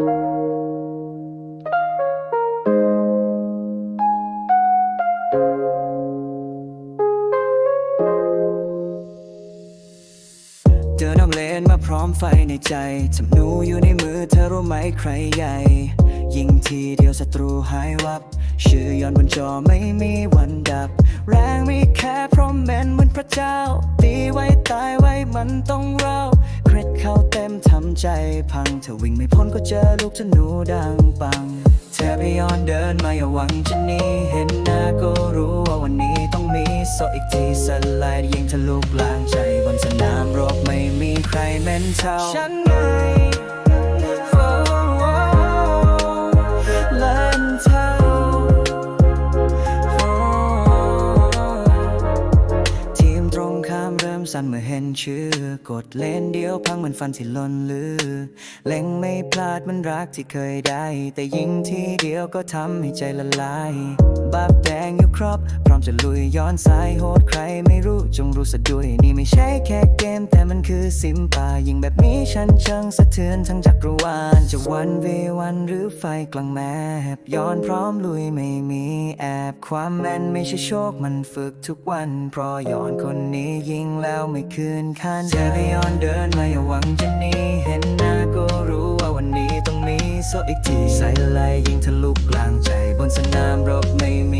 เดินออกเลนมาพร้อมไฟในใจทำหนูอยู่ในมือเธอรู้ไหมใครใหญ่ ยิงทีเดียวศัตรูหายวับ ชื่อย่อนบนจอไม่มีวันดับ แรงไม่แค่เพราะแมนเหมือนพระเจ้า ตีไว้ตายไว้มันต้องเรา เข้าเต็มทำใจพังเธอวิ่งไม่พ้นก็เจอลูกธนูดังปัง เธอพยอนเดินมาอย่าหวังจะหนีเห็นหน้าก็รู้ว่าวันนี้ต้องมีโซอีกทีสลายยิงทะลุกลางใจบนสนามรบไม่มีใครเม้นเท่าฉันไง สั่นเมื่อเห็นชื่อ กดเลนเดียวพังเหมือนฟันที่ล่นลือ เล็งไม่พลาดมันรักที่เคยได้ แต่ยิงทีเดียวก็ทำให้ใจละลาย บาบแดงอยู่ครบพร้อมจะลุยย้อนสายโหดใครไม่รู้ จงรู้สะด้วยนี่ไม่ใช่แค่เกม แต่มันคือซิมป่ายิงแบบนี้ฉันเชิงสะเทือนทั้งจักรวาลจะวันเววันหรือไฟกลางแมบย้อนพร้อมลุยไม่มีแอบความแม่นไม่ใช่โชคมันฝึกทุกวัน เพราะย้อนคนนี้ยิงแล้วไม่คืนคันเธอได้ย้อนเดินมาอย่าหวังจะหนีเห็นหน้าก็รู้ว่าวันนี้ต้องมีโซอีกทีใส่ไลยิงทะลุกลางใจบนสนามรบไม่มี